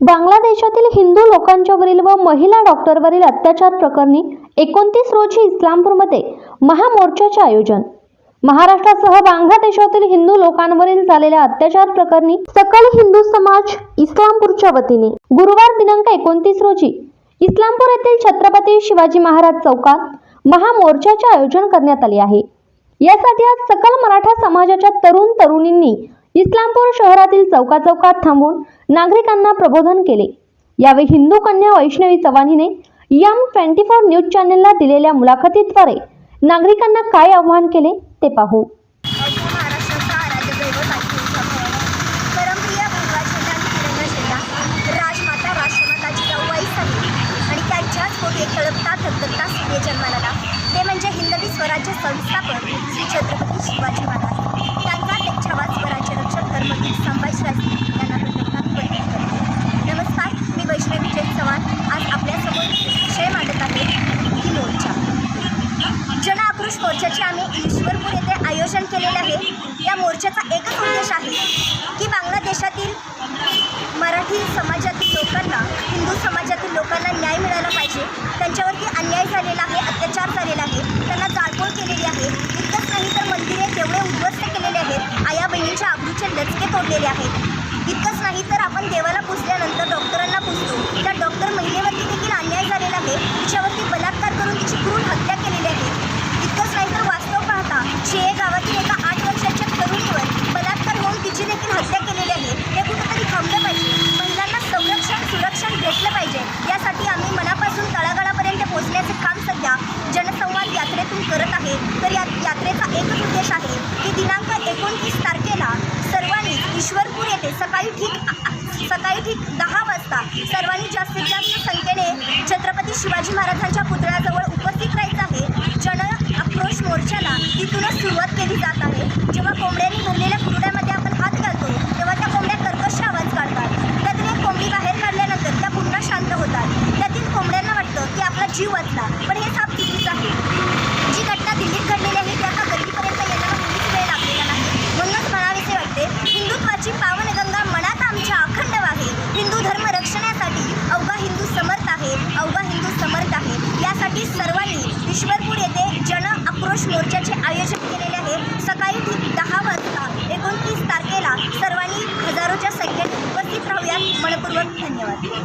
बांगलादेशातील हिंदू लोकांच्यावरील व महिला डॉक्टरवरील अत्याचार प्रकरणी एकोणतीस रोजी इस्लामपूरमध्ये महामोर्चाचे आयोजन. महाराष्ट्रासह बांगलादेशातील हिंदू लोकांवरील झालेल्या अत्याचार प्रकरणी सकल हिंदू समाज इस्लामपूरच्या वतीने गुरुवार दिनांक एकोणतीस रोजी इस्लामपूर येथील छत्रपती शिवाजी महाराज चौकात महामोर्चाचे आयोजन करण्यात आले आहे. यासाठी आज सकल मराठा समाजाच्या तरुण तरुणींनी इस्लामपूर शहरातील चौका चौकात थांबून नागरिकांना प्रबोधन केले. यावेळी हिंदू कन्या वैष्णवी चव्हाण हिने यम ट्वेंटी फोर न्यूज चॅनेलला दिलेल्या मुलाखतीद्वारे नागरिकांना काय आव्हान केले ते पाहू. राजमाता आणि जन्माला ते म्हणजे हिंदवी स्वराज्य संस्थापक श्री छत्रपती शिवाजी महाराज. मोर्चाचे आम्ही ईश्वरपूर येथे आयोजन केलेले आहे. या मोर्चाचा एकच उद्देश आहे की बांगलादेशातील मराठी समाजातील लोकांना हिंदू समाजातील लोकांना न्याय मिळाला पाहिजे. त्यांच्यावरती अन्याय झालेला आहे अत्याचार झालेला आहे. त्यांना जाळपोळ केलेली आहे. इतकंच नाही तर मंदिरे तेवढे उद्ध्वस्त केलेले आहेत. आया बहिणींच्या आबरूचे लचके तोडलेले आहेत. इतकंच नाही तर आपण देवाला पुजल्यानंतर डॉक्टरांना पुजतो. त्या डॉक्टर महिलेवरती देखील अन्याय आहे. तर या यात्रेचा एकच उद्देश आहे की दिनांक एकोणतीस तारखेला सर्वांनी ईश्वरपूर येथे सकाळी ठीक सकाळी ठीक दहा वाजता सर्वांनी जास्तीत जास्त संख्येने छत्रपती शिवाजी महाराजांच्या पुतळ्याजवळ उपस्थित राहायचं आहे. जन आक्रोश मोर्चाला तिथूनच सुरुवात केली जात आहे. जेव्हा कोंबड्यांनी भरलेल्या कुरड्यामध्ये आपण हात घालतो तेव्हा त्या कोंबड्या कर्कश आवाज काढतात. त्यातून एक कोंबडी बाहेर काढल्यानंतर त्या पुन्हा शांत होतात. त्यातील कोंबड्यांना वाटतं की आपला जीव वाचला. पण हे साप चुकीचं आहे. ईश्वरपूर येथे जन आक्रोश मोर्चाचे आयोजन केलेले आहे सकाळी